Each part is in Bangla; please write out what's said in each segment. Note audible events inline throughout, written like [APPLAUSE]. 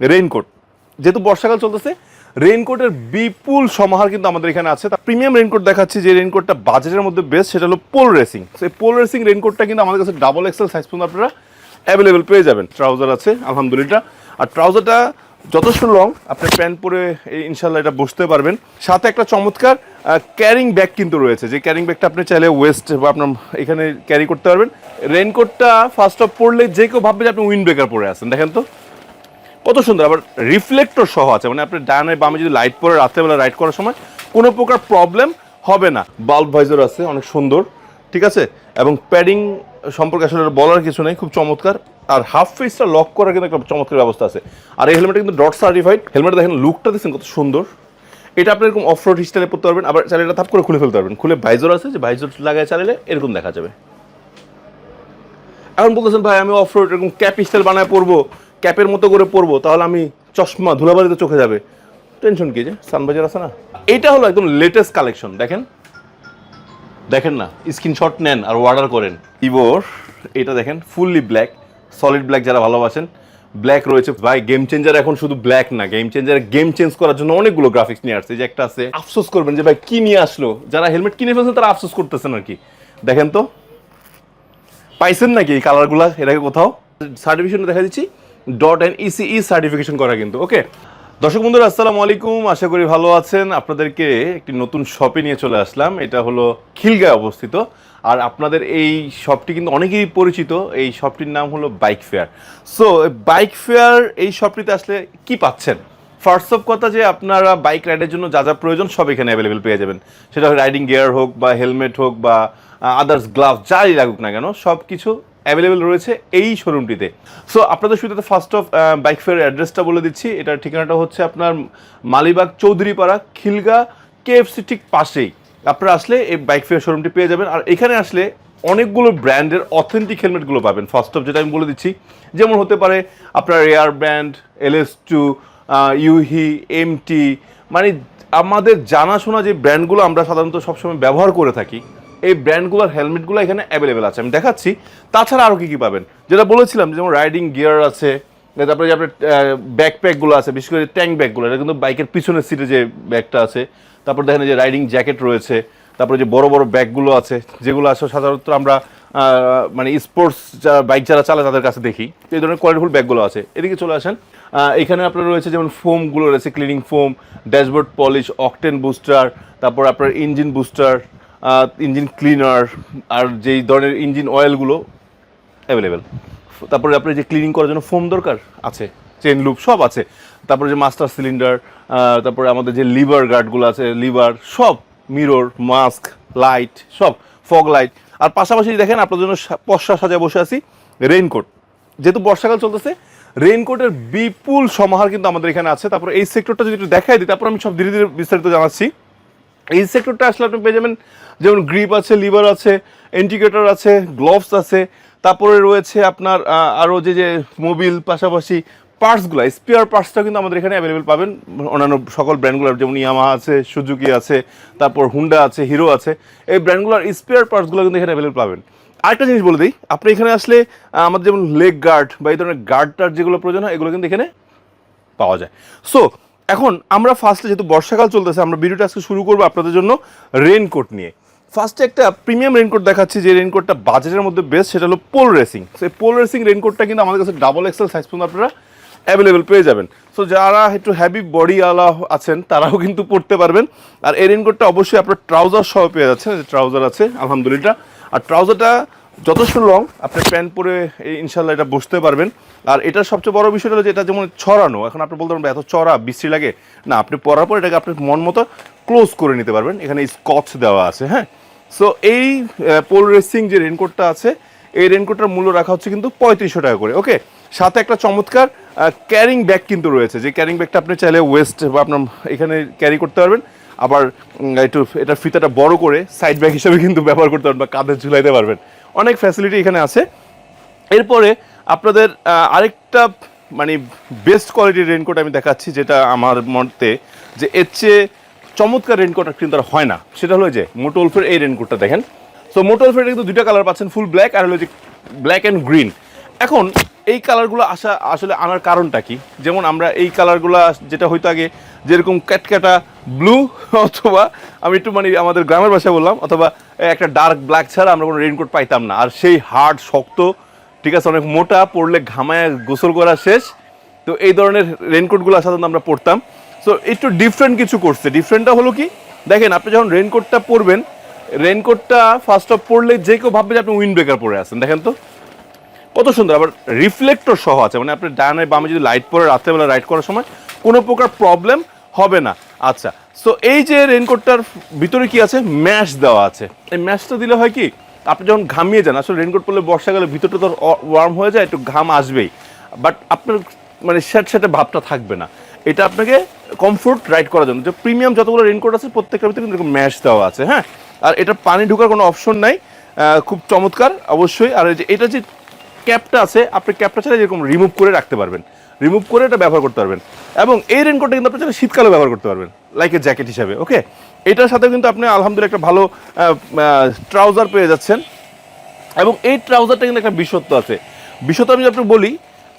রেইনকোট। যেহেতু বর্ষাকাল চলতেছে, রেইনকোটের বিপুল সমাহার কিন্তু আমাদের এখানে আছে। তা প্রিমিয়াম রেইনকোট দেখাচ্ছি, যে রেইনকোটটা বাজেটের মধ্যে বেস্ট সেটা হলো পোল রেসিং সেই পোল রেসিং রেইনকোটটা কিন্তু আমাদের কাছে ডাবল এক্সেল সাইজ পর্যন্ত আপনারা অ্যাভেলেবেল পেয়ে যাবেন। ট্রাউজার আছে, আলহামদুলিল্লাহ। আর ট্রাউজারটা যথেষ্ট লং আপনি প্যান্ট পরে, এই ইনশাল্লাহ এটা বসতে পারবেন। সাথে একটা চমৎকার ক্যারিং ব্যাগ কিন্তু রয়েছে। যে ক্যারিং ব্যাগটা আপনি চাইলে ওয়েস্ট বা আপনার এখানে ক্যারি করতে পারবেন। রেইনকোটটা ফার্স্ট অফ পড়লে যে কেউ ভাববে যে আপনি উইন্ড ব্রেকার পরে আছেন, দেখেন তো। কত সুন্দর, আবার রিফ্লেক্টর সহ আছে। মানে আপনি ডানে বামে যদি লাইট পরে রাত্রেবেলা রাইড করার সময় কোনো প্রকার প্রবলেম হবে না। বাল্ব ভাইজার আছে, অনেক সুন্দর, ঠিক আছে? এবং প্যাডিং সম্পর্কে আসলে বলার কিছু নেই, খুব চমৎকার। আর হাফ ফেসটা লক করার কিন্তু একটা চমৎকার ব্যবস্থা আছে। আর এই হেলমেটটা কিন্তু ডট সার্টিফাইড হেলমেট দেখেন লুকটা দেখছেন কত সুন্দর। এটা আপনি এরকম অফ রোড স্টাইলে পড়তে পারবেন, আবার চাইলে এটা থাপ করে খুলে ফেলতে পারবেন। খুলে ভাইজর আছে, যে ভাইজর লাগায় চালালে এরকম দেখা যাবে। এখন বলতেছেন, ভাই, আমি অফ রোড এরকম ক্যাপ স্টাইল বানায় পরবো। ক্যাপের মতো করে পরবো, তাহলে আমি চশমা ধুলাবাড়িতে চোখে যাবে। টেনশন কি যে? সানবাজার আছে না? এটা হলো একদম লেটেস্ট কালেকশন দেখেন? দেখেন না স্ক্রিনশট নেন আর অর্ডার করেন। ইভোর এটা দেখেন ফুললি ব্ল্যাক সলিড ব্ল্যাক যারা ভালোবাসেন ব্ল্যাক রয়েছে। ভাই গেম চেঞ্জার এখন শুধু ব্ল্যাক না গেম চেঞ্জার গেম চেঞ্জ করার জন্য অনেকগুলো গ্রাফিক্স নিয়ে আসছে। যে একটা আছে, আফসোস করবেন যে ভাই, কি নিয়ে আসলো? যারা হেলমেট কিনে ফেলছে তারা আফসোস করতেছেন আর কি। দেখেন তো, পাইছেন নাকি এই কালারগুলা আগে কোথাও? সার্টিফিকেশন দেখা দিচ্ছি। ডট অ্যান্ড ইসিই সার্টিফিকেশন করা কিন্তু ওকে দর্শক বন্ধুরা, আসসালামু আলাইকুম। আশা করি ভালো আছেন। আপনাদেরকে একটি নতুন শপে নিয়ে চলে আসলাম। এটা হলো খিলগায় অবস্থিত। আর আপনাদের এই শপটি কিন্তু অনেকেই পরিচিত। এই শপটির নাম হলো bike fair so bike fair এই শপটিতে আসলে কি পাচ্ছেন? ফার্স্ট অফ কথা যে আপনারা বাইক রাইডের জন্য যা যা প্রয়োজন সব এখানে অ্যাভেলেবেল পেয়ে যাবেন। সেটা রাইডিং গিয়ার হোক বা হেলমেট হোক বা আদার্স গ্লাভস যাই লাগুক না কেন সব কিছু অ্যাভেলেবেল রয়েছে এই শোরুমটিতে সো আপনাদের শুরুতে ফার্স্ট অফ বাইক ফেয়ার অ্যাড্রেসটা বলে দিচ্ছি। এটার ঠিকানাটা হচ্ছে আপনার মালিবাগ চৌধুরীপাড়া, খিলগা কেএফসি ঠিক পাশেই। আপনারা আসলে এই বাইক ফেয়ার শোরুমটি পেয়ে যাবেন। আর এখানে আসলে অনেকগুলো ব্র্যান্ডের অথেন্টিক হেলমেটগুলো পাবেন। ফার্স্ট অফ যেটা আমি বলে দিচ্ছি, যেমন হতে পারে আপনার এয়ার ব্যান্ড এলএস টু ইউহি এমটি মানে আমাদের জানাশোনা যে ব্র্যান্ডগুলো আমরা সাধারণত সবসময় ব্যবহার করে থাকি এই ব্র্যান্ডগুলোর হেলমেটগুলো এখানে অ্যাভেলেবেল আছে। আমি দেখাচ্ছি। তাছাড়া আরও কী কী পাবেন? যেটা বলেছিলাম, যেমন রাইডিং গিয়ার আছে, তারপরে যে আপনার ব্যাকপ্যাকগুলো আছে, বিশেষ করে ট্যাঙ্ক ব্যাগগুলো এটা কিন্তু বাইকের পিছনের সিটে যে ব্যাগটা আছে, তারপর দেখেন যে রাইডিং জ্যাকেট রয়েছে, তারপরে যে বড় বড় ব্যাগগুলো আছে, যেগুলো আসলে সাধারণত আমরা মানে স্পোর্টস যারা বাইক যারা চালায় তাদের কাছে দেখি। এই ধরনের কোয়ালিটিফুল ব্যাগগুলো আছে। এদিকে চলে আসেন এখানে আপনার রয়েছে যেমন ফোমগুলো রয়েছে cleaning foam dashboard polish octane booster তারপর আপনার ইঞ্জিন বুস্টার ইঞ্জিন ক্লিনার আর যেই ধরনের ইঞ্জিন অয়েলগুলো অ্যাভেলেবেল তারপরে আপনার যে ক্লিনিং করার জন্য ফোম দরকার আছে চেন লুপ সব আছে। তারপরে যে মাস্টার সিলিন্ডার তারপরে আমাদের যে লিভার গার্ডগুলো আছে লিভার সব মিরর মাস্ক লাইট সব ফগ লাইট আর পাশাপাশি দেখেন আপনার জন্য সা- পশা সাজায় বসে আছি রেইনকোট যেহেতু বর্ষাকাল চলতেছে রেইনকোটের বিপুল সমাহার কিন্তু আমাদের এখানে আছে। তারপরে এই সেক্টরটা যদি একটু দেখাই দিই, তারপর আমি সব ধীরে ধীরে বিস্তারিত জানাচ্ছি। এই সেক্টরটা আসলে আপনি পেয়ে যাবেন, যেমন গ্রিপ আছে লিভার আছে ইন্ডিকেটর আছে গ্লোভস আছে, তারপরে রয়েছে আপনার আরও যে যে মোবিল পাশাপাশি পার্টসগুলো স্পেয়ার পার্টসটা কিন্তু আমাদের এখানে অ্যাভেলেবেল পাবেন। অন্যান্য সকল ব্র্যান্ডগুলোর যেমন ইয়ামা আছে সুজুকি আছে, তারপর হুন্ডা আছে হিরো আছে, এই ব্র্যান্ডগুলোর স্পেয়ার পার্টসগুলো কিন্তু এখানে অ্যাভেলেবেল পাবেন। আরেকটা জিনিস বলে দিই, আপনি এখানে আসলে আমাদের যেমন লেগ গার্ড বা এই ধরনের গার্ড টার্ড যেগুলো প্রয়োজন হয়, এগুলো কিন্তু এখানে পাওয়া যায়। সো এখন আমরা ফার্স্টে যেহেতু বর্ষাকাল চলতেছে, আমরা ভিডিওটা আজকে শুরু করব আপনাদের জন্য রেনকোট নিয়ে। ফার্স্টে একটা প্রিমিয়াম রেনকোট দেখাচ্ছি, যে রেনকোটটা বাজেটের মধ্যে বেস্ট সেটা হলো পোল রেসিং সেই পোল রেসিং রেনকোটটা কিন্তু আমাদের কাছে ডাবল এক্সেল সাইজ পর্যন্ত আপনারা অ্যাভেলেবেল পেয়ে যাবেন। সো যারা একটু হ্যাভি বডি আলা আছেন, তারাও কিন্তু পড়তে পারবেন। আর এই রেনকোটটা অবশ্যই আপনার ট্রাউজার সহ পেয়ে যাচ্ছেন যে ট্রাউজার আছে, আলহামদুলিল্লাহ। আর ট্রাউজারটা যথেষ্ট লং। আপনি প্যান্ট পরে ইনশাল্লাহ এটা বসতে পারবেন। আর এটার সবচেয়ে বড় বিষয় হলো যে এটা যেমন ছড়ানো, এখন আপনি বলতে পারবেন এত চড়া, বিশ্রী লাগে। না, আপনি পরার পর এটাকে আপনি মন মতো ক্লোজ করে নিতে পারবেন। এখানে স্কচ দেওয়া আছে হ্যাঁ? সো এই পোল রেসিং যে রেনকোটটা আছে, এই রেনকোটটার মূল্য রাখা হচ্ছে কিন্তু পঁয়ত্রিশশো টাকা করে ওকে সাথে একটা চমৎকার ক্যারিং ব্যাগ কিন্তু রয়েছে। যে ক্যারিং ব্যাগটা আপনি চাইলে ওয়েস্ট বা আপনার এখানে ক্যারি করতে পারবেন। আবার একটু এটার ফিতাটা বড় করে সাইড ব্যাগ হিসেবে কিন্তু ব্যবহার করতে পারবেন বা কাঁধে ঝুলাইতে পারবেন। অনেক ফ্যাসিলিটি এখানে আছে। এরপরে আপনাদের আরেকটা মানে বেস্ট কোয়ালিটির রেনকোট আমি দেখাচ্ছি, যেটা আমার মতে যে এর চেয়ে চমৎকার রেনকোট কিন্তু আর হয় না। সেটা হলো যে মোটোলফের এই রেনকোটটা দেখেন। সো মোটোলফের কিন্তু দুইটা কালার পাচ্ছেন ফুল ব্ল্যাক আর হলো যে ব্ল্যাক অ্যান্ড গ্রিন এখন এই কালারগুলো আসা আসলে আনার কারণটা কি? যেমন আমরা এই কালারগুলো যেটা হয়তো আগে যেরকম ক্যাটক্যাটা ব্লু [LAUGHS] অথবা আমি একটু মানে আমাদের গ্রামের ভাষায় বললাম, অথবা একটা ডার্ক ব্ল্যাক ছাড়া আমরা কোনো রেনকোট পাইতাম না। আর সেই হার্ড শক্ত, ঠিক আছে, অনেক মোটা, পড়লে ঘামায় গোসল করা শেষ। তো এই ধরনের রেনকোটগুলো সাধারণত আমরা পড়তাম। সো একটু ডিফারেন্ট কিছু করছে। ডিফারেন্টটা হলো কি? দেখেন, আপনি যখন রেনকোটটা পরবেন রেনকোটটা ফার্স্ট অফ পড়লে যে কেউ ভাববে যে আপনি উইন্ড ব্রেকার পরে আছেন, দেখেন তো? কত সুন্দর, আবার রিফ্লেক্টর সহ আছে। মানে আপনি ডানে বামে যদি লাইট পরে রাত্রেবেলা রাইড করার সময় কোনো প্রকার প্রবলেম হবে না। আচ্ছা সো এই যে রেনকোটটার ভিতরে কি আছে? ম্যাশ দেওয়া আছে। এই ম্যাশটা দিলে হয় কি, আপনি যখন ঘামিয়ে যান, আসলে রেনকোট পরলে বর্ষাকালে ভিতরটা তো ওয়ার্ম হয়ে যায়, একটু ঘাম আসবেই। বাট আপনার মানে স্যাট স্যাটে ভাবটা থাকবে না। এটা আপনাকে কমফোর্ট রাইড করার জন্য। যে প্রিমিয়াম যতগুলো রেনকোট আছে, প্রত্যেকটার ভিতরে কিন্তু ম্যাশ দেওয়া আছে হ্যাঁ? আর এটা পানি ঢোকার কোনো অপশন নাই। খুব চমৎকার, অবশ্যই। আর এই যে, এটা যে ক্যাপটা আছে, আপনি ক্যাপটা ছাড়া যেরকম রিমুভ করে রাখতে পারবেন। রিমুভ করে এটা ব্যবহার করতে পারবেন। এবং এই রেনকোটটা কিন্তু আপনি চাইলে শীতকালে ব্যবহার করতে পারবেন লাইক এ জ্যাকেট হিসাবে ওকে এটার সাথে কিন্তু আপনি আলহামদুলিল্লাহ একটা ভালো ট্রাউজার পেয়ে যাচ্ছেন। এবং এই ট্রাউজারটা কিন্তু একটা বিশ্বত্ব আছে। বিশত্ব আমি যদি বলি,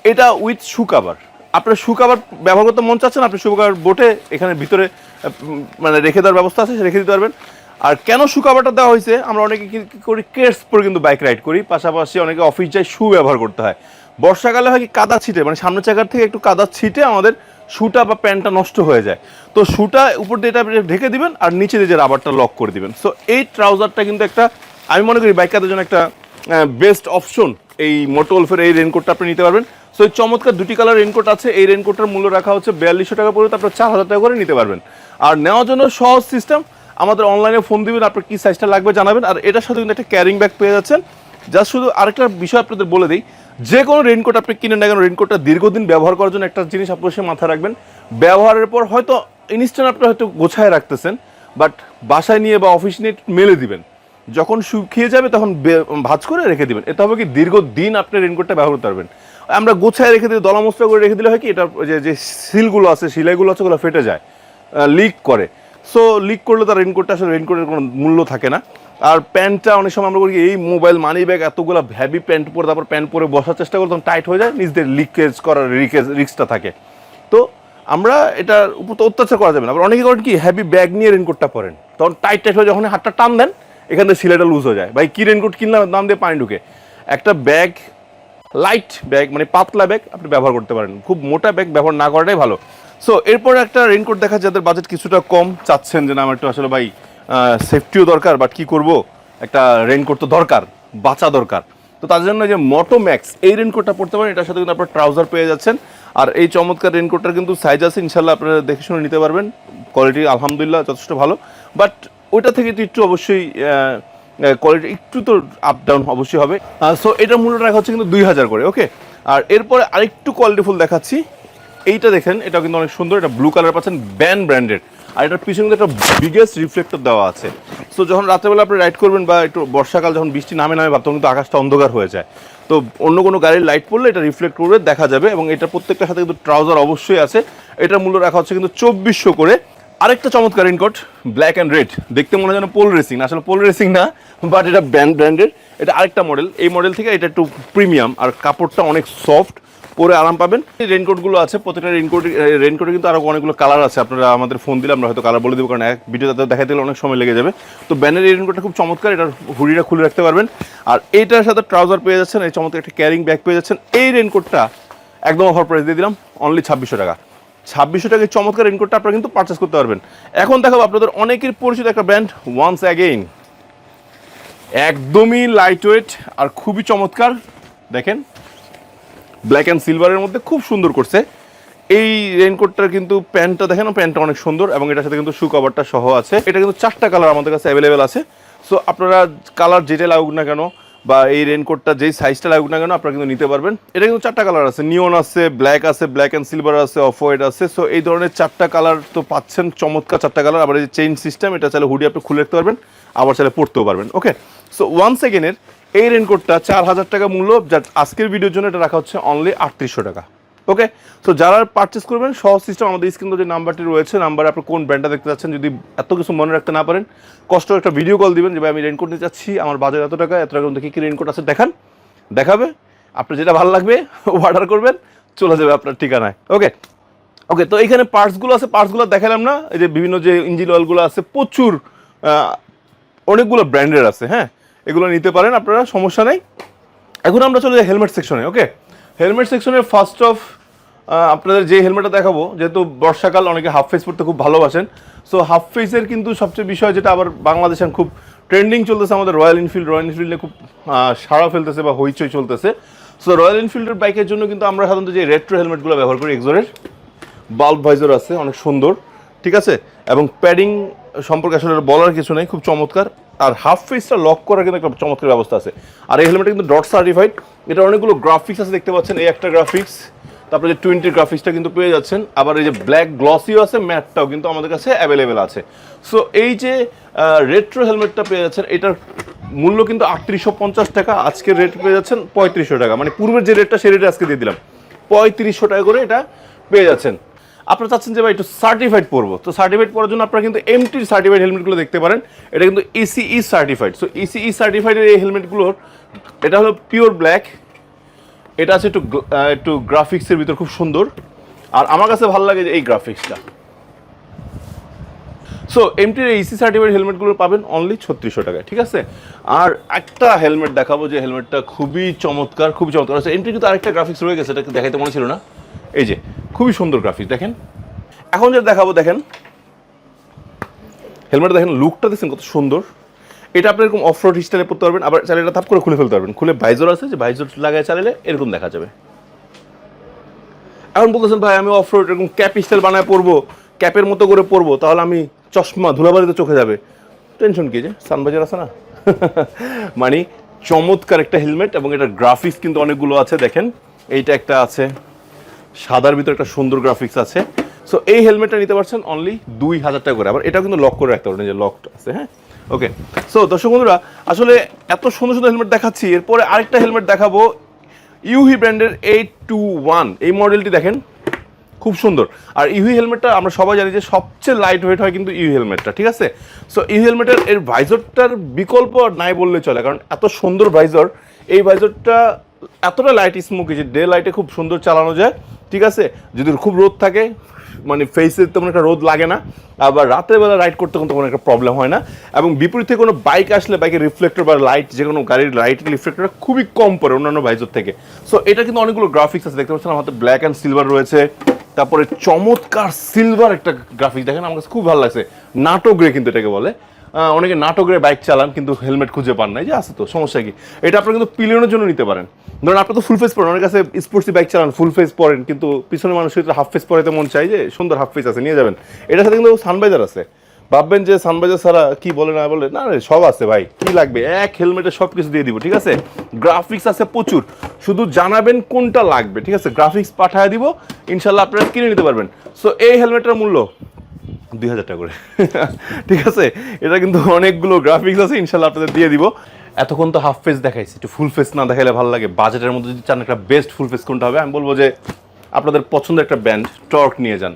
এটা উইথ শু কাভার আপনার শু কাভার ব্যবহার করতে মন চাচ্ছেন আপনি শু কাভার বোটে এখানে ভিতরে মানে রেখে দেওয়ার ব্যবস্থা আছে, সে রেখে দিতে পারবেন। আর কেন শু কাভারটা দেওয়া হয়েছে? আমরা অনেকে কি করি? কেটস পরে কিন্তু বাইক রাইড করি। পাশাপাশি অনেকে অফিস যায় শু ব্যবহার করতে হয়। বর্ষাকালে হয় কি, কাদা ছিটে মানে সামনের চাকার থেকে একটু কাদা ছিটে আমাদের শুটা বা প্যান্টটা নষ্ট হয়ে যায়। তো শুটা উপর দিয়ে এটা ঢেকে দিবেন আর নিচে দিয়ে যে রাবারটা লক করে দিবেন। সো এই ট্রাউজারটা কিন্তু একটা, আমি মনে করি বাইকারদের জন্য একটা বেস্ট অপশন এই মোটোলফের এই রেনকোটটা আপনি নিতে পারবেন। সো এই চমৎকার দুটি কালার রেনকোট আছে। এই রেনকোটটার মূল্য রাখা হচ্ছে বিয়াল্লিশশো টাকা পড়ে আপনার চার হাজার টাকা করে নিতে পারবেন। আর নেওয়ার জন্য সহজ সিস্টেম আমাদের অনলাইনে ফোন দিবেন, আপনার কী সাইজটা লাগবে জানাবেন। আর এটার সাথে কিন্তু একটা ক্যারিং ব্যাগ পেয়ে যাচ্ছেন। জাস্ট শুধু আরেকটা বিষয় আপনাদের বলে দিই, যে কোনো রেনকোট আপনি কিনেন না কেন রেনকোটটা দীর্ঘদিন ব্যবহার করার জন্য একটা জিনিস অবশ্যই মাথায় রাখবেন। ব্যবহারের পর হয়তো ইনস্ট্যান্ট আপনি হয়তো গোছায় রাখতেছেন বাট বাসায় নিয়ে বা অফিস নিয়ে মেলে দিবেন। যখন শুকিয়ে যাবে তখন ভাঁজ করে রেখে দিবেন। এতে হবে কি, দীর্ঘদিন আপনি রেনকোটটা ব্যবহার করতে পারবেন। আমরা গোছায় রেখে দিলে দলামস্তা করে রেখে দিলে হয় কি এটা যে যে সিলগুলো আছে, সিলাইগুলো আছে, ওগুলো ফেটে যায় লিক করে। সো লিক করলে তার রেনকোটটা আসলে রেনকোটের কোনো মূল্য থাকে না। আর প্যান্টটা অনেক সময় আমরা করি এই মোবাইল মানি ব্যাগ এতগুলো হ্যাভি প্যান্ট পরে, তারপর প্যান্ট পরে বসার চেষ্টা করি তখন টাইট হয়ে যায়, নিজেদের লিকেজ করার রিকেজ রিক্সটা থাকে। তো আমরা এটার উপর তো অত্যাচার করা যাবে না। আবার অনেকে করেন কি হ্যাভি ব্যাগ নিয়ে রেনকোটটা পরেন। তখন টাইট টাইট হয়ে যখন হাতটা টান দেন, এখান থেকে সিলাইটা লুজ হয়ে যায়। ভাই, কী রেনকোট কিনলাম দাম দিয়ে পানি ঢুকে। একটা ব্যাগ লাইট ব্যাগ মানে পাতলা ব্যাগ আপনি ব্যবহার করতে পারেন। খুব মোটা ব্যাগ ব্যবহার না করাটাই ভালো। সো এরপর একটা রেনকোট দেখা যাদের বাজেট কিছুটা কম চাচ্ছেন যে না, আমার একটু আসলে ভাই সেফটিও দরকার বাট কি করব? একটা রেনকোট তো দরকার, বাঁচা দরকার। তো তার জন্য যে মোটো ম্যাক্স এই রেনকোটটা পড়তে পারেন, এটার সাথে কিন্তু আপনার ট্রাউজার পেয়ে যাচ্ছেন। আর এই চমৎকার রেনকোটটার কিন্তু সাইজ আছে, ইনশাল্লাহ আপনারা দেখে শুনে নিতে পারবেন। কোয়ালিটি আলহামদুলিল্লাহ যথেষ্ট ভালো। বাট ওইটা থেকে তো একটু অবশ্যই কোয়ালিটি একটু তো আপ ডাউন অবশ্যই হবে। সো এটার মূল্য রাখা হচ্ছে কিন্তু দুই হাজার করে ওকে আর এরপরে আরেকটু কোয়ালিটিফুল দেখাচ্ছি। এইটা দেখেন এটা কিন্তু অনেক সুন্দর, এটা ব্লু কালার পাচ্ছেন ব্যান ব্র্যান্ডেড আর এটার পিছনে কিন্তু একটা বিগেস্ট রিফ্লেক্টর দেওয়া আছে। সো যখন রাত্রেবেলা আপনি রাইড করবেন বা একটু বর্ষাকাল যখন বৃষ্টি নামে নামে ভাবতখন কিন্তু আকাশটা অন্ধকার হয়ে যায়। তো, অন্য কোনো গাড়ির লাইট পড়লে এটা রিফ্লেক্ট করবে, দেখা যাবে এবং এটা প্রত্যেকটার সাথে কিন্তু ট্রাউজার অবশ্যই আছে। এটার মূল্য রাখা হচ্ছে কিন্তু চব্বিশশো করে। আরেকটা চমৎকার রেনকোট ব্ল্যাক অ্যান্ড রেড দেখতে মনে হয় যেন পোল রেসিং আসলে পোল রেসিং না বাট এটা ব্র্যান্ড ব্র্যান্ডের এটা আরেকটা মডেল এই মডেল থেকে এটা একটু প্রিমিয়াম আর কাপড়টা অনেক সফট পরে আরাম পাবেন। রেনকোটগুলো আছে প্রত্যেকটা রেনকোট রেনকোটে কিন্তু আরও অনেকগুলো কালার আছে। আপনারা আমাদের ফোন দিলে আমরা হয়তো কালার বলে দেবো, কারণ এক ভিডিওতে দেখা দিলে অনেক সময় লেগে যাবে। তো ব্যানের এই রেনকোটটা খুব চমৎকার, এটার হুডিটা খুলে রাখতে পারবেন। আর এইটার সাথে ট্রাউজার পেয়ে যাচ্ছেন, এই চমৎকার একটা ক্যারিং ব্যাগ পেয়ে যাচ্ছেন। এই রেনকোটটা একদম অফার প্রাইস দিয়ে দিলাম অনলি ছাব্বিশশো টাকা। ছাব্বিশশো টাকায় চমৎকার রেনকোটটা আপনারা কিন্তু পারচেস করতে পারবেন। এখন দেখাবো আপনাদের অনেকের পরিচিত একটা ব্র্যান্ড ওয়ান্স অ্যাগেইন একদমই লাইট ওয়েট আর খুবই চমৎকার। দেখেন ব্ল্যাক অ্যান্ড সিলভারের মধ্যে খুব সুন্দর করছে। এই রেনকোটটার কিন্তু প্যান্টটা দেখেন প্যান্টটা অনেক সুন্দর এবং এটার সাথে কিন্তু শু কভারটা সহ আছে। এটা কিন্তু চারটা কালার আমাদের কাছে অ্যাভেলেবেল আছে। সো আপনারা কালার যেটা লাগুক না কেন বা এই রেনকোটটা যেই সাইজটা লাগুক না কেন, আপনারা কিন্তু নিতে পারবেন। এটা কিন্তু চারটা কালার আছে। নিয়ন আছে ব্ল্যাক আছে ব্ল্যাক অ্যান্ড সিলভার আছে অফ হোয়াইট আছে। সো এই ধরনের চারটা কালার তো পাচ্ছেন, চমৎকার চারটা কালার আবার এই চেইন সিস্টেম এটা চাইলে হুডি আপনি খুলে রাখতে পারবেন, আবার চাইলে পড়তেও পারবেন। ওকে সো ওয়ান সেকেন্ডের এই রেনকোটটা চার হাজার টাকা মূল্য যা আজকের ভিডিওর জন্য এটা রাখা হচ্ছে অনলি আটত্রিশশো টাকা। ওকে তো যারা পারচেস করবেন, সহজ সিস্টেম আমাদের স্ক্রিন যে নাম্বারটি রয়েছে নাম্বারে আপনি কোন ব্র্যান্ডটা দেখতে চাচ্ছেন, যদি এত কিছু মনে রাখতে না পারেন, কষ্ট একটা ভিডিও কল দিবেন যে, ভাই, আমি রেনকোট নিতে চাচ্ছি, আমার বাজার এত টাকা এত টাকা দেখি কি রেনকোট আছে দেখান। দেখাবে, আপনার যেটা ভালো লাগবে [LAUGHS] অর্ডার করবেন, চলে যাবে আপনার ঠিকানায়। ওকে ওকে তো এখানে পার্টসগুলো আছে পার্টসগুলো দেখালাম না, এই যে বিভিন্ন যে ইঞ্জিন অয়েলগুলো আছে, প্রচুর অনেকগুলো ব্র্যান্ডের আছে হ্যাঁ? এগুলো নিতে পারেন, আপনারা সমস্যা নেই। এখন আমরা চলে যাই হেলমেট সেকশনে ওকে হেলমেট সেকশনের ফার্স্ট অফ আপনাদের যে হেলমেটটা দেখাবো, যেহেতু বর্ষাকাল, অনেকে হাফ ফেস পরতে খুব ভালোবাসেন। সো হাফ ফেসের কিন্তু সবচেয়ে বিষয় যেটা আবার বাংলাদেশে খুব ট্রেন্ডিং চলতেছে, আমাদের রয়্যাল এনফিল্ড রয়্যাল এনফিল্ডে খুব সাড়া ফেলতেছে বা হইচই চলতেছে। সো রয়্যাল এনফিল্ডের বাইকের জন্য কিন্তু আমরা সাধারণত যে রেট্রো হেলমেটগুলো ব্যবহার করি এক্সোরের বাল্ব ভাইজার আছে, অনেক সুন্দর, ঠিক আছে? এবং প্যাডিং সম্পর্কে আসলে বলার কিছু নেই, খুব চমৎকার। আর হাফ ফেসটা লক করার কিন্তু একটা চমৎকার ব্যবস্থা আছে। আর এই হেলমেটটা কিন্তু ডট সার্টিফাইড এটা অনেকগুলো গ্রাফিক্স আছে, দেখতে পাচ্ছেন, এই একটা গ্রাফিক্স তারপরে যে টোয়েন্টি গ্রাফিক্সটা কিন্তু পেয়ে যাচ্ছেন। আবার এই যে ব্ল্যাক গ্লসিও আছে ম্যাটটাও কিন্তু আমাদের কাছে অ্যাভেলেবেল আছে। সো এই যে রেট্রো হেলমেটটা পেয়ে যাচ্ছেন, এটার মূল্য কিন্তু আটত্রিশশো পঞ্চাশ টাকা। আজকের রেট পেয়ে যাচ্ছেন পঁয়ত্রিশশো টাকা। মানে পূর্বের যে রেটটা সেই রেটে আজকে দিয়ে দিলাম। পঁয়ত্রিশশো টাকা করে এটা পেয়ে যাচ্ছেন। আপনারা চাচ্ছেন যে ভাই একটু সার্টিফাইড পরবো। তো সার্টিফাইড পরার জন্য আপনারা কিন্তু এমটির সার্টিফাইড হেলমেটগুলো দেখতে পারেন। এটা কিন্তু ইসিই সার্টিফাইড সো ইসিই সার্টিফাইডের এই হেলমেটগুলোর এটা হলো পিওর ব্ল্যাক এটা আছে একটু একটু গ্রাফিক্সের ভিতর খুব সুন্দর। আর আমার কাছে ভালো লাগে যে এই গ্রাফিক্সটা সো এমটির ইসি সার্টিফাইড হেলমেটগুলো পাবেন অনলি ছত্রিশশো টাকায়, ঠিক আছে? আর একটা হেলমেট দেখাবো যে হেলমেটটা খুবই চমৎকার খুবই চমৎকার। আছে এমটির কিন্তু আরেকটা গ্রাফিক্স রয়ে গেছে এটা দেখাইতে মনে ছিল না। এই যে খুবই সুন্দর গ্রাফিক্স দেখেন। এখন যেটা দেখাবো, দেখেন। হেলমেট দেখেন লুকটা দেখছেন কত সুন্দর। এটা আপনি এরকম অফ রোড স্টাইলে পড়তে পারবেন, আবার চাইলে এটা থাপ করে খুলে ফেলতে পারবেন। খুলে ভাইজর আছে, যে ভাইজর লাগায় চালালে এরকম দেখা যাবে। এখন বলতেছেন, ভাই, আমি অফ রোড এরকম ক্যাপ স্টাইল বানায় পরবো ক্যাপের মতো করে পরবো, তাহলে আমি চশমা ধুলাবাড়িতে চোখে যাবে। টেনশন কি যে সানবাজার আছে না? [LAUGHS] মানে চমৎকার একটা হেলমেট এবং এটার গ্রাফিক্স কিন্তু অনেকগুলো আছে, দেখেন। এইটা একটা আছে। সাদার ভিতরে একটা সুন্দর গ্রাফিক্স আছে। সো এই হেলমেটটা নিতে পারছেন অনলি দুই হাজার টাকা করে। আবার এটা কিন্তু লক করে রাখতে এই যে লকড আছে হ্যাঁ? ওকে সো দর্শক বন্ধুরা, আসলে এত সুন্দর সুন্দর হেলমেট দেখাচ্ছি, এরপরে আরেকটা হেলমেট দেখাবো ইউহি ব্র্যান্ডের এইট টু ওয়ান এই মডেলটি দেখেন, খুব সুন্দর। আর ইউহি হেলমেটটা আমরা সবাই জানি যে সবচেয়ে লাইট ওয়েট হয় কিন্তু ইউ হেলমেটটা ঠিক আছে? সো ইউ হেলমেটের এর ভাইজরটার বিকল্প নাই বললে চলে, কারণ এত সুন্দর ভাইজর এই ভাইজরটা এতটা লাইট স্মুকি যে ডে লাইটে খুব সুন্দর চালানো যায়। ঠিক আছে? যদি খুব রোদ থাকে মানে ফেসে তেমন একটা রোদ লাগে না, আবার রাতের বেলা রাইড করতে কোনো তেমন একটা প্রবলেম হয় না। এবং বিপরীতে কোনো বাইক আসলে বাইকের রিফ্লেক্টর বা লাইট যে কোনো গাড়ির লাইট রিফ্লেক্টর খুবই কম পড়ে অন্যান্য ভাইজর থেকে। সো এটা কিন্তু অনেকগুলো গ্রাফিক্স আছে। দেখতে পাচ্ছেন আমাদের ব্ল্যাক অ্যান্ড সিলভার রয়েছে। তারপরে চমৎকার সিলভার একটা গ্রাফিক্স দেখেন, আমার কাছে খুব ভালো লাগছে। নাটক গ্রে কিন্তু এটাকে বলে। অনেকে নাটকের বাইক চালান, কিন্তু হেলমেট খুঁজে পান না যে আছে তো, সমস্যা কি? এটা আপনারা কিন্তু পিলিয়নের জন্য নিতে পারেন। ধরুন আপনি তো ফুল ফেস পরেন অনেক কাছে স্পোর্টসি বাইক চালান ফুল ফেস পরেন, কিন্তু পিছনে মানুষের হাফ ফেস পরাইতে মন চাই যে, সুন্দর হাফ ফেস আছে, নিয়ে যাবেন। এটার সাথে কিন্তু সানবাইজার আছে। ভাববেন যে সানবাইজার ছাড়া কি বলে না বলে, না রে, সব আছে ভাই, কি লাগবে? এক হেলমেটে সব কিছু দিয়ে দিব, ঠিক আছে? গ্রাফিক্স আছে প্রচুর, শুধু জানাবেন কোনটা লাগবে, ঠিক আছে? গ্রাফিক্স পাঠায় দিব, ইনশাল্লাহ আপনারা কিনে নিতে পারবেন। সো এই হেলমেটটার মূল্য দুই হাজার টাকা করে। ঠিক আছে? এটা কিন্তু অনেকগুলো গ্রাফিক্স আছে ইনশাল্লাহ আপনাদের দিয়ে দিব। এতক্ষণ তো হাফ ফেস দেখাইছি, একটু ফুল ফেস না দেখাইলে ভালো লাগে। বাজেটের মধ্যে যদি চান একটা বেস্ট ফুল ফেস কোনটা হবে, আমি বলব যে আপনাদের পছন্দের একটা ব্যান্ড টর্ক নিয়ে যান।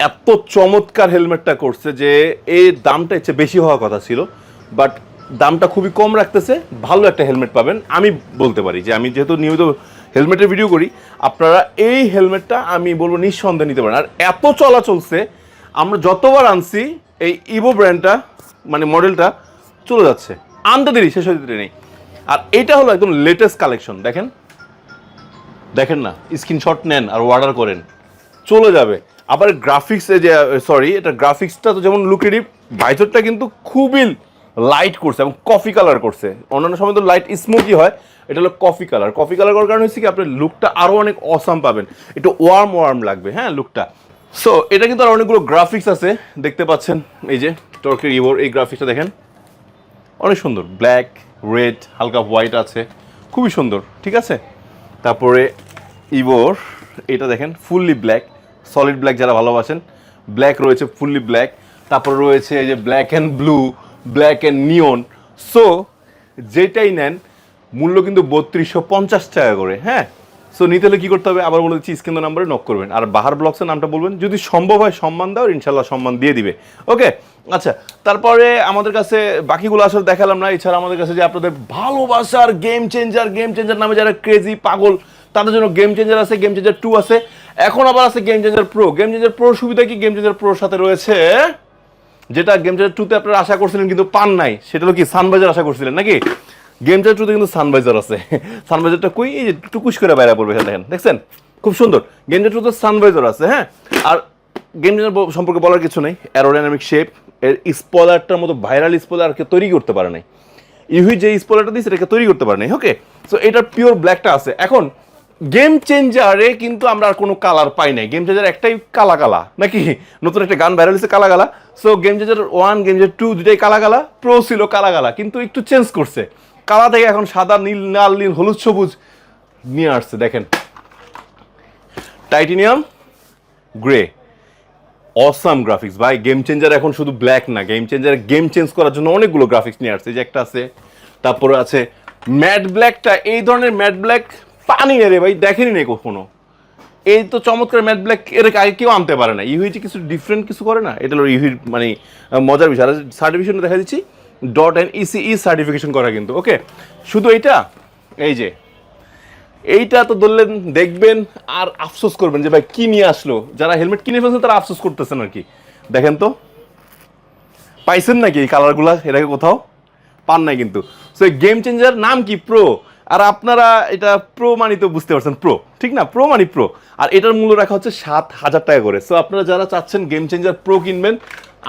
এত চমৎকার হেলমেটটা করছে যে এই দামটা হচ্ছে বেশি হওয়ার কথা ছিল বাট দামটা খুবই কম রাখতেছে, ভালো একটা হেলমেট পাবেন। আমি বলতে পারি যে আমি যেহেতু নিয়মিত হেলমেটের ভিডিও করি, আপনারা এই হেলমেটটা আমি বলব নিঃসন্দেহে নিতে পারেন। আর এত চলা চলছে আমরা যতবার আনছি, এই ইভো ব্র্যান্ডটা মানে মডেলটা চলে যাচ্ছে। আনতে দেরি, শেষ হতে দেরি নেই। আর এটা হলো একদম লেটেস্ট কালেকশন দেখেন? দেখেন না স্ক্রিনশট নেন আর অর্ডার করেন। চলে যাবে। আবার গ্রাফিক্স যে সরি এটা গ্রাফিক্সটা তো যেমন লুকেটিভ ভাইজরটা কিন্তু খুবই লাইট করছে এবং কফি কালার করছে। অন্যান্য সময় তো লাইট স্মোকি হয়, এটা হলো কফি কালার কফি কালার করার কারণে হচ্ছে কি, আপনার লুকটা আরও অনেক অসাম পাবেন। একটু ওয়ার্ম ওয়ার্ম লাগবে হ্যাঁ লুকটা সো এটা কিন্তু আর অনেকগুলো গ্রাফিক্স আছে, দেখতে পাচ্ছেন, এই যে টর্কের ইভোর এই গ্রাফিক্সটা দেখেন। অনেক সুন্দর ব্ল্যাক রেড হালকা হোয়াইট আছে, খুবই সুন্দর, ঠিক আছে? তারপরে ইভোর এটা দেখেন ফুললি ব্ল্যাক সলিড ব্ল্যাক যারা ভালোবাসেন ব্ল্যাক রয়েছে ফুললি ব্ল্যাক তারপর রয়েছে এই যে black and blue black and neon so যেটাই নেন, মূল্য কিন্তু বত্রিশশো পঞ্চাশ টাকা করে হ্যাঁ? সো নিতে হলে কী করতে হবে? আবার বলে দিচ্ছি স্ক্রিন নাম্বারে নক করবেন। আর বাহার ব্লগসের নামটা বলবেন। যদি সম্ভব হয় সম্মান দাও ইনশাল্লাহ সম্মান দিয়ে দিবে। ওকে আচ্ছা তারপরে আমাদের কাছে বাকিগুলো আসলে দেখালাম না। এছাড়া আমাদের কাছে যে আপনাদের ভালোবাসার গেম চেঞ্জার গেম চেঞ্জার নামে যারা ক্রেজি পাগল, তাদের জন্য গেম চেঞ্জার আছে গেম চেঞ্জার টু আছে। এখন আবার আছে game changer pro game changer pro সুবিধা কি? গেম চেঞ্জার প্রোর সাথে রয়েছে, যেটা গেম চেঞ্জার টুতে আপনারা আশা করছিলেন কিন্তু পান নাই। সেটা হলো কি? সানবাইজার আশা করছিলেন নাকি? গেম চেঞ্জার টুতে কিন্তু সানবাইজার আছে। সানবাইজারটা কই? এই যে টুকুস করে বাইরে পড়বে দেখেন দেখছেন? খুব সুন্দর। গেম চেঞ্জার টুতে সানবাইজার আছে হ্যাঁ? আর গেম চেঞ্জার সম্পর্কে বলার কিছু নেই। অ্যারোডাইনামিক শেপ এর স্পলারটার মতো ভাইরাল স্পলার কে তৈরি করতে পারে নাই। ইউহি যে স্পলারটা দিয়েছে, এটাকে তৈরি করতে পারে নাই ওকে সো এটার পিওর ব্ল্যাকটা আছে। এখন গেম চেঞ্জারে কিন্তু আমরা আর কোনো কালার পাই নাই। গেম চেঞ্জার একটাই কালা কালা নাকি? নতুন একটা গান ভাইরাল হয়েছে কালা কালা so game changer one game changer two দুটাই কালা কালা প্রো ছিল কালা কালা কিন্তু একটু চেঞ্জ করছে। কালা থেকে এখন সাদা, নীল, লাল, নীল, হলুদ, সবুজ নিয়ে আসছে, দেখেন। টাইটেনিয়াম গ্রে অসাম গ্রাফিক্স ভাই গেম চেঞ্জার এখন শুধু ব্ল্যাক না গেম চেঞ্জার গেম চেঞ্জ করার জন্য অনেকগুলো গ্রাফিক্স নিয়ে আসছে যে একটা আছে, তারপরে আছে ম্যাট ব্ল্যাকটা এই ধরনের ম্যাট ব্ল্যাক পানি রে ভাই দেখেনি নেই কখনো। এই তো চমৎকার ম্যাট ব্ল্যাক এর আগে কেউ আনতে পারে না। ইউহিটি কিছু ডিফারেন্ট কিছু করে না? এটা হলো ইউহির মানে মজার বিষয়। আর সার্টিফিকেশন দেখা দিচ্ছি। ডট অ্যান্ড ইসিই সার্টিফিকেশন করা কিন্তু ওকে শুধু এইটা? এই যে। এইটা তো ধরলেন, দেখবেন আর আফসোস করবেন যে ভাই কি নিয়ে আসলো? যারা হেলমেট কিনে ফেলছেন তারা আফসোস করতেছেন আর কি। দেখেন তো। পাইছেন নাকি এই কালারগুলা আগে কোথাও? পান নাই কিন্তু। সো গেম চেঞ্জার নাম কি? প্রো আর আপনারা এটা প্রো মানি তো বুঝতে পারছেন প্রো ঠিক না? প্রো মানি প্রো আর এটার মূল্য রাখা হচ্ছে সাত হাজার টাকা করে। সো আপনারা যারা চাচ্ছেন গেম চেঞ্জার প্রো কিনবেন,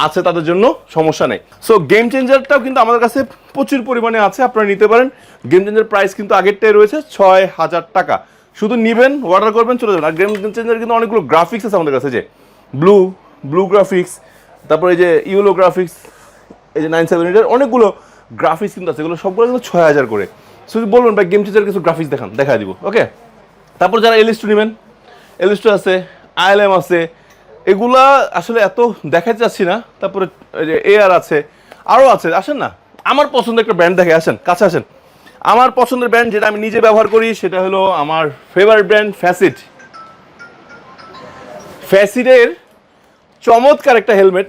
আছে তাদের জন্য সমস্যা নেই। সো গেম চেঞ্জারটাও কিন্তু আমাদের কাছে প্রচুর পরিমাণে আছে, আপনারা নিতে পারেন। গেম চেঞ্জার প্রাইস কিন্তু আগেরটাই রয়েছে ছয় হাজার টাকা। শুধু নিবেন অর্ডার করবেন, চলে যাবেন। আর গেম চেঞ্জার কিন্তু অনেকগুলো গ্রাফিক্স আছে আমাদের কাছে, যে ব্লু ব্লু গ্রাফিক্স তারপরে এই যে ইউলো গ্রাফিক্স এই যে নাইন সেভেন এইটের অনেকগুলো গ্রাফিক্স কিন্তু আছে। এগুলো সবগুলো কিন্তু ছয় হাজার করে। শুধু বলবেন ভাই গেম চেঞ্জার কিছু গ্রাফিক্স দেখান দেখা দিব ওকে তারপর যারা এলিস্টু নেবেন এলিস্টু আছে আইএলএম আছে, এগুলা আসলে এত দেখাতে চাচ্ছি না। তারপরে যে এআর আছে আরও আছে, আসেন না? আমার পছন্দের একটা ব্র্যান্ড দেখে আসেন, কাছে আসেন। আমার পছন্দের ব্র্যান্ড যেটা আমি নিজে ব্যবহার করি, সেটা হলো আমার ফেভারিট ব্র্যান্ড ফ্যাসিট ফ্যাসিডের চমৎকার একটা হেলমেট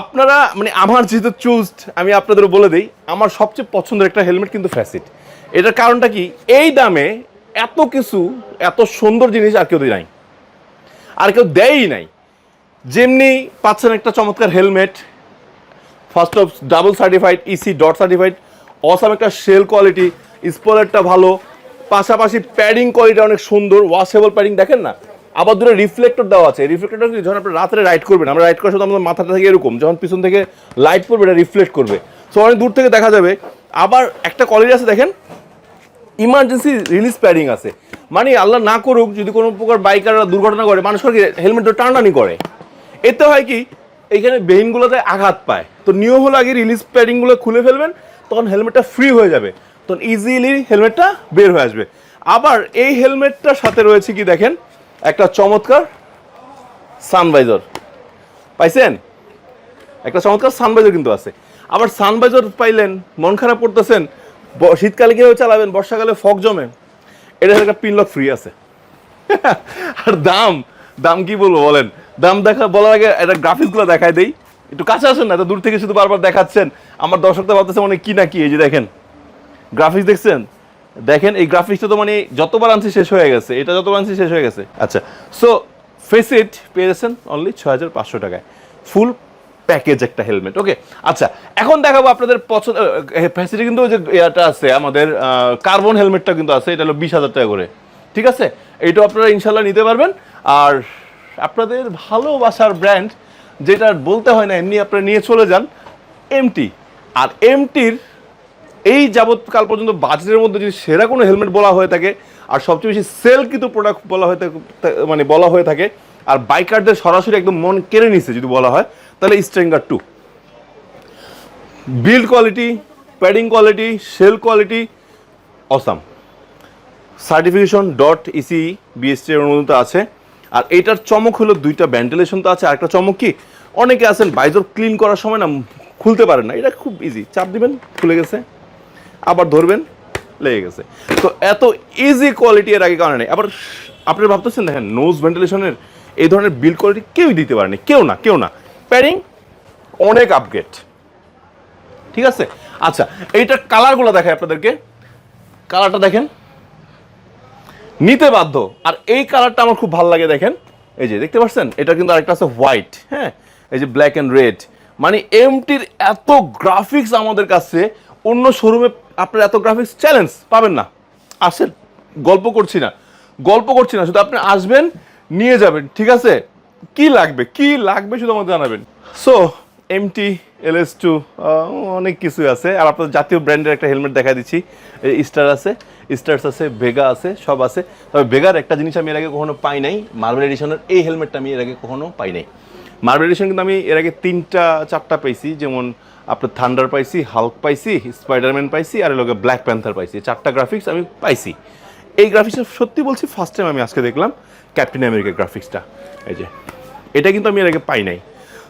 আপনারা মানে আমার যেহেতু চুজড, আমি আপনাদের বলে দিই, আমার সবচেয়ে পছন্দের একটা হেলমেট কিন্তু ফ্যাসিড এটার কারণটা কি? এই দামে এত কিছু, এত সুন্দর জিনিস আর কেউ নাই। আর কেউ দেয়ই নাই। যেমনি পাচ্ছেন একটা চমৎকার helmet first of double certified EC dot certified awesome একটা সেল কোয়ালিটি স্পলারটা ভালো, পাশাপাশি প্যাডিং কোয়ালিটি অনেক সুন্দর ওয়াশেবল প্যাডিং দেখেন না? আবার দূরে রিফ্লেক্টর দেওয়া আছে। রিফ্লেক্টরটা যখন আপনি রাত্রে রাইড করবেন, আমরা রাইড করার সময় আমাদের মাথাটা থেকে এরকম, যখন পিছন থেকে লাইট পড়বে, এটা রিফ্লেক্ট করবে। সো অনেক দূর থেকে দেখা যাবে। আবার একটা কোয়ালিটি আছে দেখেন ইমার্জেন্সি রিলিজ প্যাডিং আছে। মানে আল্লাহ না করুক, যদি কোনো প্রকার বাইকাররা দুর্ঘটনা করে মানুষ করে হেলমেট টানাটানি করে? এতে হয় কি, এইখানে বেইনগুলোতে আঘাত পায়। তো নিয়ম হলো আগে রিলিজ প্যাডিংগুলো খুলে ফেলবেন, তখন হেলমেটটা ফ্রি হয়ে যাবে। তখন ইজিলি হেলমেটটা বের হয়ে আসবে। আবার এই হেলমেটটার সাথে রয়েছে কি দেখেন, একটা চমৎকার সানভাইজার পাইছেন? একটা চমৎকার সানভাইজার কিন্তু আছে। আবার সানভাইজার পাইলেন, মন খারাপ করতেছেন শীতকালে কীভাবে চালাবেন? বর্ষাকালে ফক জমে। এটা একটা পিনলক ফ্রি আছে। [LAUGHS] আর দাম দাম কি বলব বলেন? দাম দেখা, বলার আগে একটা গ্রাফিক্সগুলো দেখায় দেই। একটু কাছে আসেন না, এত দূর থেকে শুধু বারবার দেখাচ্ছেন। আমার দর্শকরা ভাবতেছে মানে কি না কি, এই যে দেখেন। গ্রাফিক্স দেখছেন? দেখেন, এই গ্রাফিক্সটা তো মানে যতবার আনছি শেষ হয়ে গেছে। এটা যতবার আনছি শেষ হয়ে গেছে। আচ্ছা সো ফেসিট পেয়ে যাচ্ছেন অনলি ছ হাজার পাঁচশো টাকায়। ফুল প্যাকেজ একটা হেলমেট ওকে আচ্ছা এখন দেখাবো আপনাদের পছন্দ ফ্যাসিলিটি কিন্তু যে এটা আছে, আমাদের কার্বন হেলমেটটা কিন্তু আছে, এটা হলো বিশ হাজার টাকা করে, ঠিক আছে? এইটাও আপনারা ইনশাল্লাহ নিতে পারবেন। আর আপনাদের ভালোবাসার ব্র্যান্ড যেটা বলতে হয় না, এমনি আপনারা নিয়ে চলে যান এমটি আর এমটির এই যাবৎকাল পর্যন্ত বাজেটের মধ্যে যদি সেরা কোনো হেলমেট বলা হয়ে থাকে, আর সবচেয়ে বেশি সেল কিন্তু প্রোডাক্ট বলা হয়ে থাকে মানে বলা হয়ে থাকে, আর বাইকারদের সরাসরি একদম মন কেড়ে নিছে, যদি বলা হয় তাহলে স্ট্রেঙ্গার two build quality padding quality shell quality awesome certification dot EC BST অনুমোদিত আছে। আর এটার চমক হলো দুইটা ভেন্টিলেশন তো আছে আর একটা চমক কি? অনেকে আছেন বাইজর ক্লিন করার সময় না খুলতে পারেন না। এটা খুব ইজি চাপ দিবেন, খুলে গেছে। আবার ধরবেন, লেগে গেছে। তো এত ইজি কোয়ালিটি এর আগে কারণে নেই। আবার আপনি ভাবতেছেন, দেখেন নোজ ভেন্টিলেশনের এই ধরনের বিল্ড কোয়ালিটি কেউই দিতে পারেনি। কেউ না কেউ না। প্যারিং অনেক আপগ্রেড ঠিক আছে? আচ্ছা এইটার কালারগুলো দেখায় আপনাদেরকে। কালারটা দেখেন। নিতে বাধ্য। আর এই কালারটা আমার খুব ভালো লাগে, দেখেন। এই যে, দেখতে পাচ্ছেন? এটা কিন্তু আরেকটা আছে হোয়াইট হ্যাঁ? এই যে ব্ল্যাক অ্যান্ড রেড মানে এমটির এত গ্রাফিক্স আমাদের কাছে, অন্য শোরুমে আপনার এত গ্রাফিক্স চ্যালেঞ্জ পাবেন না। আসেন, গল্প করছি না। গল্প করছি না, শুধু আপনি আসবেন, নিয়ে যাবেন, ঠিক আছে? কি লাগবে? কি লাগবে শুধু আমাকে জানাবেন। So MT L S two অনেক কিছু আছে। আর আপনাদের জাতীয় ব্র্যান্ডের একটা হেলমেট দেখা দিচ্ছি। স্টার আছে স্টার্স আছে ভেগা আছে, সব আছে। তবে ভেগার একটা জিনিস আমি এর আগে কখনো পাই নাই। মার্বেল এডিশনের এই হেলমেটটা আমি এর আগে কখনো পাই নাই। মার্বেল এডিশন কিন্তু আমি এর আগে তিনটা, চারটা পাইছি। যেমন আপনার থান্ডার পাইছি হাল্ক পাইছি স্পাইডারম্যান পাইছি, আর লোকে ব্ল্যাক প্যান্থার পাইছি। চারটা গ্রাফিক্স আমি পাইছি। এই গ্রাফিক্সটা সত্যি বলছি ফার্স্ট টাইম আমি আজকে দেখলাম ক্যাপ্টেন আমেরিকা গ্রাফিক্সটা এই যে। এটা কিন্তু আমি এর আগে পাই নাই।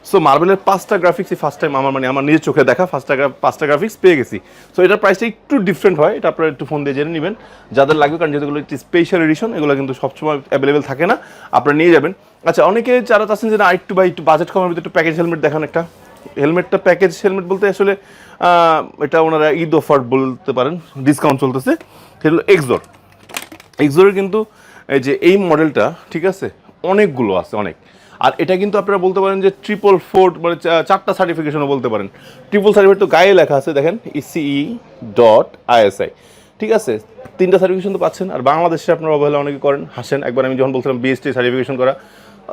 সো মার্বেলের পাঁচটা গ্রাফিক্সই ফার্স্ট টাইম আমার মানে আমার নিজের চোখে দেখা gra- পাঁচটা গ্রাফিক্স পেয়ে গেছি। সো এটার প্রাইসটা একটু ডিফারেন্ট হয়, এটা আপনারা একটু ফোন দিয়ে জেনে নেবেন। যাদের লাগবে, কারণ যেগুলো একটি স্পেশাল এডিশন এগুলো কিন্তু সবসময় অ্যাভেলেবেল থাকে না, আপনারা নিয়ে যাবেন। আচ্ছা অনেকে যারা চাচ্ছেন যে না একটু বা একটু বাজেট কমের ভিতরে একটু প্যাকেজ হেলমেট দেখান একটা। হেলমেটটা প্যাকেজ হেলমেট বলতে আসলে এটা ওনারা ঈদ অফার বলতে পারেন ডিসকাউন্ট চলতেছে। সেটা হলো এক্সোর এক্সোরের কিন্তু এই যে এই মডেলটা ঠিক আছে? অনেকগুলো আছে, অনেক। আর এটা কিন্তু আপনারা বলতে পারেন যে ট্রিপল ফোর মানে চারটা সার্টিফিকেশনও বলতে পারেন। ট্রিপল সার্টিফিকেট তো গায়ে লেখা আছে, দেখেন ইসিই ডট আইএসআই ঠিক আছে? তিনটা সার্টিফিকেশন তো পাচ্ছেন, আর বাংলাদেশে আপনারা অবহেলা অনেকে করেন, হাসেন। একবার আমি যখন বলছিলাম বিএসটি সার্টিফিকেশন করা,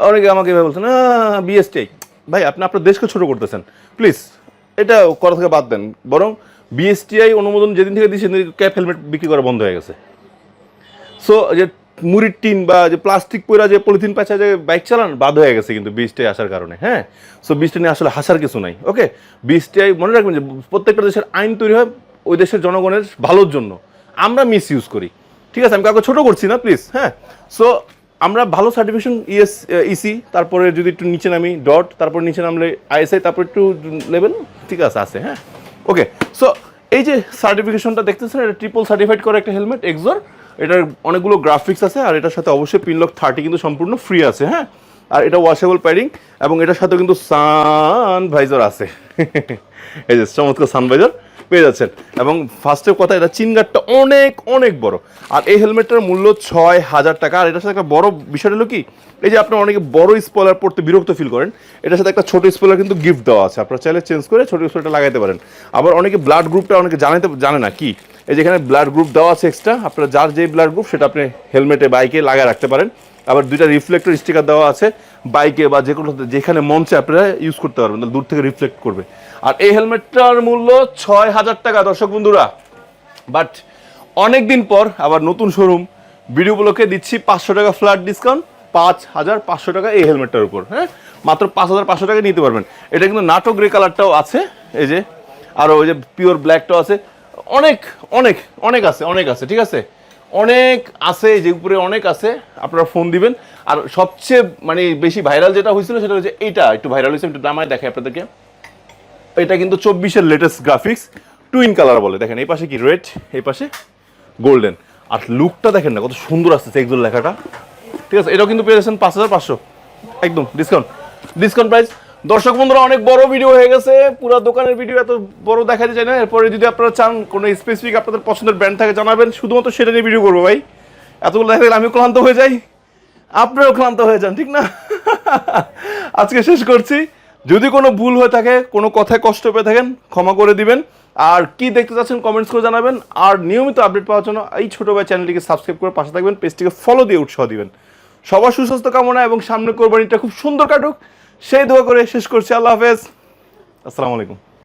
অনেকে আমাকে এভাবে বলছেন বিএসটি ভাই, আপনি আপনার দেশকে ছোট করতেছেন। প্লিজ এটা করা থেকে বাদ দেন। বরং বিএসটিআই অনুমোদন যেদিন থেকে দিয়েছে ক্যাপ হেলমেট বিক্রি করা বন্ধ হয়ে গেছে। সো যে মুড়ির টিন বা যে প্লাস্টিক পয়রা যে পলিথিন পাচা যে বাইক চালান, বাদ হয়ে গেছে কিন্তু বীজটাই আসার কারণে হ্যাঁ? সো বীজটা নিয়ে আসলে হাসার কিছু নাই ওকে বীজটাই মনে রাখবেন যে প্রত্যেকটা দেশের আইন তৈরি হয় ওই দেশের জনগণের ভালোর জন্য। আমরা মিস ইউজ করি, ঠিক আছে? আমি কাউকে ছোটো করছি না প্লিজ হ্যাঁ? সো আমরা ভালো সার্টিফিকেশন ইএস ইসি তারপরে যদি একটু নিচে নামি ডট তারপর নিচে নামলে আইএসআই তারপর একটু লেভেল ঠিক আছে আছে হ্যাঁ? ওকে সো এই যে সার্টিফিকেশনটা দেখতেছেন, এটা ট্রিপল সার্টিফাইড করে একটা হেলমেট এক্সোর এটার অনেকগুলো গ্রাফিক্স আছে, আর এটার সাথে অবশ্যই পিনলক থার্টি কিন্তু সম্পূর্ণ ফ্রি আছে হ্যাঁ? আর এটা ওয়াশেবল প্যাডিং এবং এটার সাথে কিন্তু সানভাইজার আছে। এই যে চমৎকার সানভাইজার পেয়ে যাচ্ছেন। এবং ফার্স্টের কথা, এটা চিনগারটা অনেক অনেক বড়। আর এই হেলমেটটার মূল্য ছয় হাজার টাকা, আর এটার সাথে একটা বড় বিষয় হলো কি, এই যে আপনার অনেকে বড় স্পলার পড়তে বিরক্ত ফিল করেন, এটার সাথে একটা ছোট স্পয়লার কিন্তু গিফট দেওয়া আছে। আপনারা চাইলে চেঞ্জ করে ছোট স্পয়লারটা লাগাইতে পারেন। আবার অনেকে ব্লাড গ্রুপটা অনেকে জানাতে জানে না কি। এই যেখানে ব্লাড গ্রুপ দেওয়া আছে এক্সট্রা আপনার যার যে ব্লাড গ্রুপ সেটা আপনি হেলমেটে বাইকে লাগায় রাখতে পারেন। আবার দুইটা রিফ্লেক্টর স্টিকার দেওয়া আছে বাইকে বা যে কোনো যেখানে মঞ্চে আপনারা ইউজ করতে পারবেন দূর থেকে রিফ্লেক্ট করবে। আর এই হেলমেটটার মূল্য ছয় হাজার টাকা, দর্শক বন্ধুরা। বাট অনেক দিন পর আবার নতুন শোরুম ভিডিওগুলোকে দিচ্ছি পাঁচশো টাকা ফ্ল্যাট ডিসকাউন্ট পাঁচ হাজার পাঁচশো টাকা এই হেলমেটটার উপর হ্যাঁ? মাত্র পাঁচ হাজার পাঁচশো টাকা নিতে পারবেন। এটা কিন্তু নাটক গ্রে কালারটাও আছে, এই যে, আর ওই যে পিওর ব্ল্যাকটাও আছে। অনেক অনেক অনেক আছে অনেক আছে, ঠিক আছে? অনেক আছে, যে উপরে অনেক আছে, আপনারা ফোন দিবেন। আর সবচেয়ে মানে বেশি ভাইরাল যেটা হয়েছিল সেটা হচ্ছে এইটা, একটু ভাইরাল হয়েছে একটু নামায় দেখায় আপনাদেরকে। এটা কিন্তু চব্বিশের লেটেস্ট গ্রাফিক্স টুইন কালার বলে। দেখেন, এই পাশে কি রেড এই পাশে গোল্ডেন আর লুকটা দেখেন না, কত সুন্দর আসছে এগুলো লেখাটা। ঠিক আছে, এটাও কিন্তু পেয়ে যাচ্ছেন পাঁচ হাজার পাঁচশো। একদম ডিসকাউন্ট ডিসকাউন্ট প্রাইস দর্শক বন্ধুরা, অনেক বড় ভিডিও হয়ে গেছে। পুরো দোকানের ভিডিও এত বড় দেখাতে চাই না। এরপরে যদি আপনারা চান কোনো স্পেসিফিক আপনাদের পছন্দের ব্র্যান্ড থাকে জানাবেন। শুধুমাত্র সেটা নিয়ে ভিডিও করব ভাই। এতগুলো দেখা গেলে আমিও ক্লান্ত হয়ে যাই। আপনারাও ক্লান্ত হয়ে যান, ঠিক না? [LAUGHS] আজকে শেষ করছি। যদি কোনো ভুল হয়ে থাকে, কোনো কথায় কষ্ট পেয়ে থাকেন, ক্ষমা করে দিবেন। আর কি দেখতে চাচ্ছেন কমেন্টস করে জানাবেন। আর নিয়মিত আপডেট পাওয়ার জন্য এই ছোটো ভাই চ্যানেলটিকে সাবস্ক্রাইব করে পাশে থাকবেন পেজটিকে ফলো দিয়ে উৎসাহ দিবেন। সবার সুস্বাস্থ্য কামনা এবং সামনে কোরবানিটা খুব সুন্দর কাটুক। সেই দোয়া করে শেষ করছি। আল্লাহ হাফেজ। আসসালামু আলাইকুম।